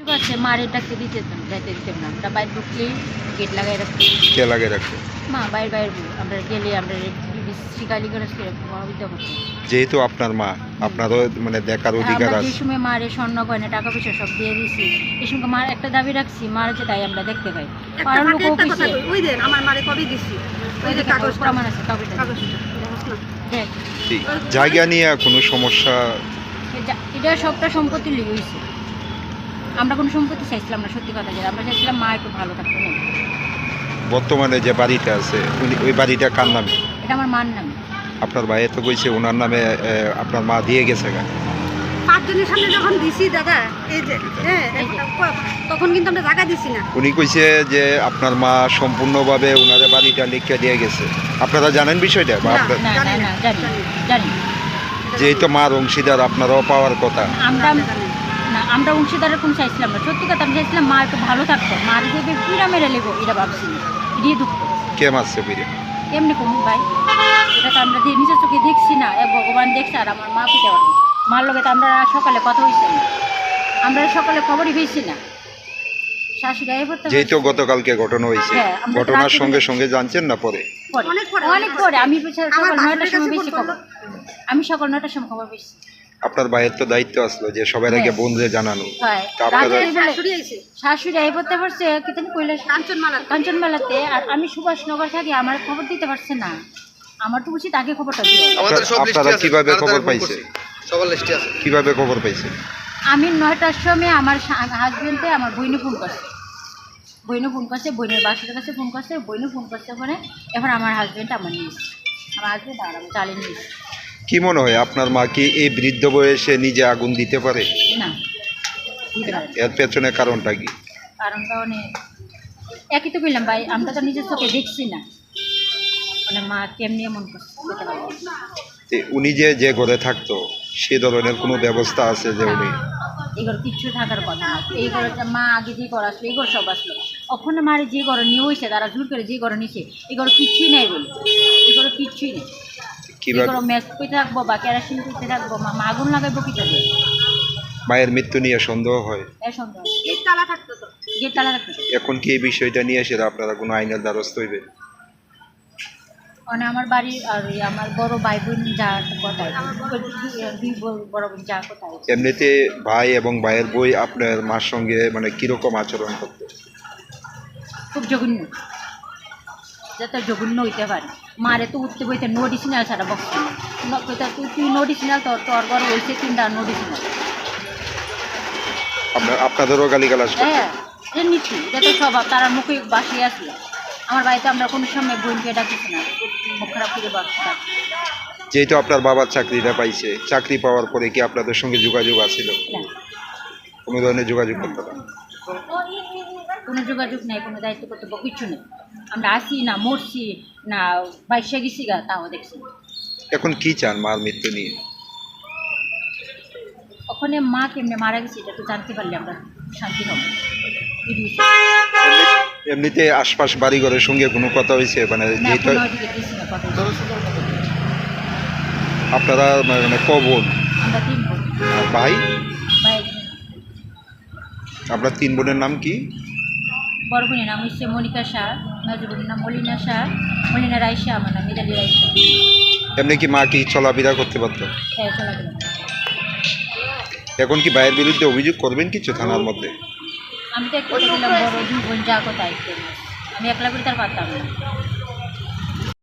ঠিক আছে মারে ডাকতে দিতে যাইতে দিতাম না। আমরা বাইরে ঢুকলেই গেট লাগাই রাখতাম কে লাগে রাখে মা বাইরে বাইরে আমরা গেলে আমরা শিকালি করে প্রভাবিত হচ্ছে যেহেতু আপনার মা আপনারও মানে দেখার অধিকার আমরা যে আছে। সময় মারে স্বর্ণ গয়না টাকা পয়সা সব দিয়ে দিছি এই সময় মার একটা দাবি রাখছি মার যে তাই আমরা দেখতে পাই। পাড়ার কই, ওই দেন আমার মারে কবে দিছি? ওই যে কাগজ প্রমাণ আছে কাগজটা কাগজটা। জায়গা নিয়ে কোনো সমস্যা এটা- এটা সবটা সম্পত্তি লিগে হয়েছে আমরা কোনো সম্পত্তি চাইছিলাম না সত্যি কথা যেটা। আমরা চাইছিলাম মা একটু ভালো থাকতো না বর্তমানে যে বাড়িটা আছে উনি ওই বাড়িটা কার নামে? এটা আমার মার নামে। আপনার ভাইয়ে তো কইছে ওনার নামে এ, আপনার মা দিয়ে গেছে গা পাঁচজনের সামনে যখন দিছি দাদা এই যে হ্যাঁ তখন কিন্তু আমরা জায়গা দিছি না। উনি কইছে যে আপনার মা সম্পূর্ণভাবে ওনাদের বাড়িটা লিখে দিয়ে গেছে। আপনারা জানেন বিষয়টা? বা না। আপনার- না জানি না না, জানি জানি। যেহেতু মার অংশীদার আপনারাও পাওয়ার কথা। আমরা আমরা অংশীদারের কোনো চাইছিলাম না। সত্যি কথা আমি চাইছিলাম মা একটু ভালো থাকতো। মার যে পিড়া মেরে লেবো এটা ভাবছি। এটাই দুঃখ কে মারছে ফিরে এমনি কমু ভাই? এটা তো আমরা দিয়ে নিজের চোখে দেখছি না এ ভগবান দেখছে আর আমার মা পিঠে মার লগে তো আমরা সকালে কথা হয়েছে না। আমরা সকালে খবরই পেয়েছি না। যেহেতু গতকালকে ঘটনা হয়েছে। হ্যাঁ, ঘটনার সঙ্গে সঙ্গে জানছেন না পরে? অনেক পরে, আমি সকাল নয়টার সময় বেশি খবর আমি সকাল নয়টার সময় খবর পেয়েছি। আপনার ভাইয়ের তো দায়িত্ব আসলো যে সবার আগে হ্যাঁ। বন্ধুরে জানানো। তা আপনারা- শাশুড়ি আইছে শাশুড়ি পারছে কিন্তু কইলে কাঞ্চন মালা আর আমি সুভাষনগর থাকি আমার খবর দিতে পারছে না। আমার তো উচিত আগে খবরটা দিও আপনারা কীভাবে খবর পাইছে? সবার লিস্টে আছে। কীভাবে খবর পাইছে? আমি নয়টার সময় আমার হাজবেন্ডে আমার বইনে ফোন করছে। বইনে ফোন করছে বইনের বাসার কাছে ফোন করছে বইনে ফোন করছে পরে এখন আমার হাজবেন্ড আমার নিয়ে এসছে। আমার হাজবেন্ড আর আমি চালিয়ে নিয়ে এসছে। কি মনে হয় আপনার মা কি এই বৃদ্ধ বয়সে নিজে আগুন দিতে পারে? না দিতে পারে। এর পেছনে কারণটা কি? কারণটা অনেক একই তো বললাম ভাই আমরা তো নিজের চোখে দেখছি না। মানে মা কেমনি এমন করছে বলতে পারব না। তে উনি যে যে ঘরে থাকতো সে ধরনের কোনো ব্যবস্থা আছে যে উনি? এগুলো কিচ্ছু থাকার কথা না। এই ঘরে যে মা আগে যে ঘর আসলো এই ঘর সব আসলো। ওখানে মারে যে ঘরে নিয়ে হয়েছে তারা জোর করে যে ঘরে নিছে এগুলো কিচ্ছুই নেই বলে। এগুলো কিচ্ছুই নেই। কীভাবে? ম্যাচ করতে থাকব বা কেরাসিন করতে থাকব। মা মা আগুন লাগাইবো কি করে? মায়ের মৃত্যু নিয়ে সন্দেহ হয়। সন্দেহ। এই তালা থাকতো তো। গেট তালা রাখতে এখন কি এই বিষয়টা নিয়ে এসে আপনারা কোনো আইনের দ্বারস্থ হইবে মানে আমার বাড়ির আর আমার বড় ভাই বোন যা কোথায় দুই বড়- বড় বোন যা কোথায়। এমনিতে ভাই এবং ভাইয়ের বই আপনার মার সঙ্গে মানে কীরকম আচরণ করতো? খুব জঘন্য। যত জঘন্য হইতে পারে। মারে তো উঠতে বইতে নোডিসিনাল ছাড়া বক্স তুই তুই নোডিসিনাল তোর তোর বড় হয়েছে তিনটা নোডিসিনাল আপনার আপনাদেরও গালিগালাজ করতো হ্যাঁ এমনিছি এটা তো স্বভাব তারা মুখে বাসিয়ে আসলো আমার বাড়িতে আমরা কোনো সময় বোনকে ডাকিছি না। মুখ খারাপ করে বাস যেহেতু আপনার বাবার চাকরিটা পাইছে চাকরি পাওয়ার পরে কি আপনাদের সঙ্গে যোগাযোগ আছিল? কোনো ধরনের যোগাযোগ করতো না কোনো যোগাযোগ নেই কোনো দায়িত্ব কর্তব্য কিছু নেই। আমরা আসি না মরছি না বাইশে গেছি গা তাও দেখছি এখন কি চান মার মৃত্যু নিয়ে? ওখানে মা কেমনে মারা গেছে এটা তো জানতে পারলে আমরা শান্তি হব। এমনিতে আশপাশ বাড়িঘরের সঙ্গে কোনো কথা হয়েছে? মানে। আপনারা মানে কবন বোন? ভাই? ভাই। আপনার তিন বোনের নাম কি? বড় বোনের নাম হচ্ছে মনিকা শাহ বোনের নাম মলিনা শাহ মলিনা রায় শাহ আমার নাম মিতালি রায় শাহ এমনি কি মা কি চলাফেরা করতে পারতো? হ্যাঁ চলা এখন কি ভাইয়ের বিরুদ্ধে অভিযোগ করবেন কিছু থানার মধ্যে? আমি তো একটা বড় দুই বোন যা কোথায় আমি একলা করে তার পারতাম না।